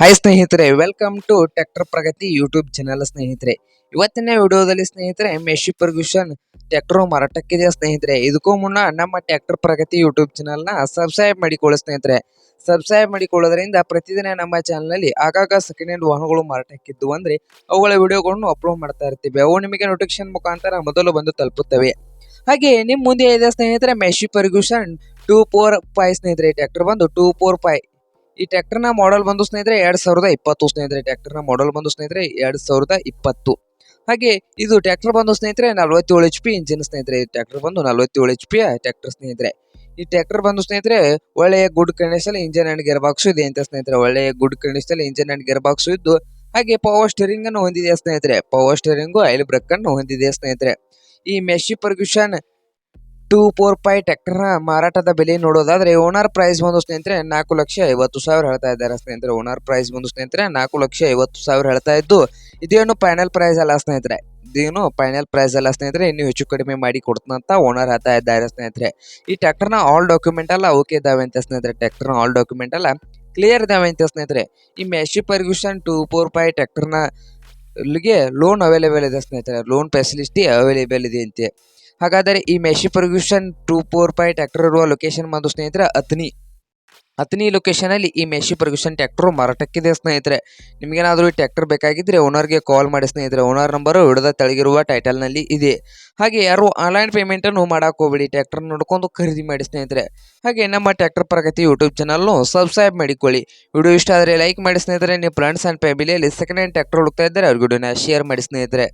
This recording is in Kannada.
ಹಾಯ್ ಸ್ನೇಹಿತರೆ welcome to tractor Pragati YouTube channel ಸ್ನೇಹಿತರೆ. ಇವತ್ತಿನ ವಿಡಿಯೋದಲ್ಲಿ ಸ್ನೇಹಿತರೆ ಮೆಶಿ ಪರ್ಗ್ಯೂಷನ್ ಟ್ರ್ಯಾಕ್ಟರ್ ಮಾರಾಟಕ್ಕಿದೆ ಸ್ನೇಹಿತರೆ? ಇದಕ್ಕೂ ಮುನ್ನ ನಮ್ಮ ಟ್ರ್ಯಾಕ್ಟರ್ ಪ್ರಗತಿ ಯೂಟ್ಯೂಬ್ ಚಾನೆಲ್ನ ಸಬ್ಸ್ಕ್ರೈಬ್ ಮಾಡಿಕೊಳ್ಳಿ ಸ್ನೇಹಿತರೆ. ಸಬ್ಸ್ಕ್ರೈಬ್ ಮಾಡಿಕೊಳ್ಳೋದ್ರಿಂದ ಪ್ರತಿದಿನ ನಮ್ಮ ಚಾನಲ್ನಲ್ಲಿ ಆಗಾಗ ಸೆಕೆಂಡ್ ಹ್ಯಾಂಡ್ ವಾಹನಗಳು ಮಾರಾಟಕ್ಕಿದ್ದು ಅಂದ್ರೆ ಅವುಗಳ ವಿಡಿಯೋಗಳನ್ನು ಅಪ್ಲೋಡ್ ಮಾಡ್ತಾ ಇರ್ತೀವಿ. ಅವು ನಿಮಗೆ ನೋಟಿಫಿಕೇಶನ್ ಮುಖಾಂತರ ಮೊದಲು ಬಂದು ತಲುಪುತ್ತವೆ. ಹಾಗೆ ನಿಮ್ಮ ಮುಂದೆ ಇದೆ ಸ್ನೇಹಿತರೆ Massey Ferguson two four five ಸ್ನೇಹಿತರೆ. ಟ್ರ್ಯಾಕ್ಟರ್ ಬಂದು ಟೂ ಫೋರ್ ಫೈವ್ ಈ ಟ್ರ್ಯಾಕ್ಟರ್ನ ಮಾಡೆಲ್ ಬಂದು ಸ್ನೇಹಿತರೆ ಎರಡ್ ಸಾವಿರದ ಇಪ್ಪತ್ತು ಸ್ನೇಹಿತರೆ, ಟ್ರ್ಯಾಕ್ಟರ್ನ ಮಾಡೆಲ್ ಬಂದು ಸ್ನೇಹಿತರೆ ಎರಡ್ ಸಾವಿರದ ಇಪ್ಪತ್ತು. ಹಾಗೆ ಇದು ಟ್ರ್ಯಾಕ್ಟರ್ ಬಂದು ಸ್ನೇಹಿತರೆ ನಲವತ್ತೇಳು ಎಚ್ ಪಿ ಇಂಜಿನ್ ಸ್ನೇಹಿತರೆ, ಈ ಟ್ರ್ಯಾಕ್ಟರ್ ಬಂದು ನಲವತ್ತೇಳು ಎಚ್ ಪಿ ಟ್ರ್ಯಾಕ್ಟರ್ ಸ್ನೇಹಿತರೆ. ಈ ಟ್ರ್ಯಾಕ್ಟರ್ ಬಂದು ಸ್ನೇಹಿತರೆ ಒಳ್ಳೆಯ good condition engine and gear box ಇದೆ ಅಂತ ಸ್ನೇಹಿತರೆ, ಒಳ್ಳೆಯ good condition engine and gear box ಇದ್ದು, ಹಾಗೆ ಪವರ್ ಸ್ಟೇರಿಂಗ್ ಅನ್ನು ಹೊಂದಿದೆ ಸ್ನೇಹಿತರೆ? ಪವರ್ ಸ್ಟೇರಿಂಗು ಆಯಿಲ್ ಬ್ರೇಕ್ ಅನ್ನು ಹೊಂದಿದೆ ಸ್ನೇಹಿತರೆ? ಈ Massey Ferguson two four five ಟ್ರ್ಯಾಕ್ಟರ್ನ ಮಾರಾಟದ ಬೆಲೆ ನೋಡೋದಾದ್ರೆ ಓನರ್ ಪ್ರೈಸ್ ಬಂದು ಸ್ನೇಹಿತರೆ ನಾಲ್ಕು ಲಕ್ಷ ಐವತ್ತು ಸಾವಿರ ಹೇಳ್ತಾ ಇದ್ದಾರೆ ಸ್ನೇಹಿತರೆ. ಓನರ್ ಪ್ರೈಸ್ ಬಂದು ಸ್ನೇಹಿತರೆ ನಾಲ್ಕು ಲಕ್ಷ ಐವತ್ತು ಸಾವಿರ ಹೇಳ್ತಾ ಇದ್ದು, ಇದೇನು ಫೈನಲ್ ಪ್ರೈಸ್ ಅಲ್ಲ ಸ್ನೇಹಿತರೆ. ಇದೇನು ಫೈನಲ್ ಪ್ರೈಸ್ ಅಲ್ಲ ಸ್ನೇಹಿತರೆ. ಇನ್ನೂ ಹೆಚ್ಚು ಕಡಿಮೆ ಮಾಡಿ ಕೊಡ್ತಂತ ಓನರ್ ಹೇಳ್ತಾ ಇದ್ದಾರೆ ಸ್ನೇಹಿತರೆ. ಈ ಟ್ರ್ಯಾಕ್ಟರ್ನ ಆಲ್ ಡಾಕ್ಯುಮೆಂಟ್ ಎಲ್ಲ ಓಕೆ ಇದಾವೆ ಅಂತ ಸ್ನೇಹಿತರೆ. ಟ್ರ್ಯಾಕ್ಟರ್ನ ಆಲ್ ಡಾಕ್ಯುಮೆಂಟ್ ಎಲ್ಲ ಕ್ಲಿಯರ್ ಇದಾವೆ ಅಂತ ಸ್ನೇಹಿತರೆ. ಈ Massey Ferguson two four five ಟ್ರ್ಯಾಕ್ಟರ್ನ ಲೋನ್ ಅವೈಲೇಬಲ್ ಇದೆ ಸ್ನೇಹಿತರೆ. ಲೋನ್ ಫೆಸಿಲಿಟಿ ಅವೈಲೇಬಲ್ ಇದೆ ಅಂತೆ. ಹಾಗಾದರೆ ಈ Massey Ferguson two four five tractor ಇರುವ ಲೊಕೇಶನ್ ಬಂದು ಸ್ನೇಹಿತರೆ, ಅತ್ನಿ. ಅತ್ನಿ ಲೊಕೇಶನಲ್ಲಿ ಈ ಮೆಶಿ ಪರ್ಗ್ಯೂಷನ್ ಟ್ರ್ಯಾಕ್ಟರ್ ಮಾರಾಟಕ್ಕಿದೆ ಸ್ನೇಹಿತರೆ. ನಿಮಗೇನಾದರೂ ಈ ಟ್ರ್ಯಾಕ್ಟರ್ ಬೇಕಾಗಿದ್ದರೆ ಓನರ್ಗೆ ಕಾಲ್ ಮಾಡಿ ಸ್ನೇಹಿತರೆ. ಓನರ್ ನಂಬರು ಹಿಡಿದ ತೆಳಗಿರುವ ಟೈಟಲ್ನಲ್ಲಿ ಇದೆ. ಹಾಗೆ ಯಾರು ಆನ್ಲೈನ್ ಪೇಮೆಂಟನ್ನು ಮಾಡಕ್ಕೆ ಹೋಗ್ಬೇಡಿ ಟ್ರ್ಯಾಕ್ಟರ್ ನೋಡ್ಕೊಂಡು ಖರೀದಿ ಮಾಡಿ ಸ್ನೇಹಿತರೆ. ಹಾಗೆ ನಮ್ಮ ಟ್ರ್ಯಾಕ್ಟರ್ ಪ್ರಗತಿ ಯೂಟ್ಯೂಬ್ ಚಾನಲ್ನು ಸಬ್ಸ್ಕ್ರೈಬ್ ಮಾಡಿಕೊಳ್ಳಿ. ವಿಡಿಯೋ ಇಷ್ಟ ಆದರೆ ಲೈಕ್ ಮಾಡಿ ಸ್ನೇಹಿತರೆ. ನಿಮ್ಮ ಫ್ರೆಂಡ್ಸ್ ಆ್ಯಂಡ್ ಫ್ಯಾಮಿಲಿಯಲ್ಲಿ ಸೆಕೆಂಡ್ ಹ್ಯಾಂಡ್ ಟ್ಯಾಕ್ಟರ್ ಹುಡುಕ್ತಾ ಇದ್ದಾರೆ ಅವ್ರಿಗೆ ವಿಡಿಯೋನ ಶೇರ್ ಮಾಡಿ ಸ್ನೇಹಿತರೆ.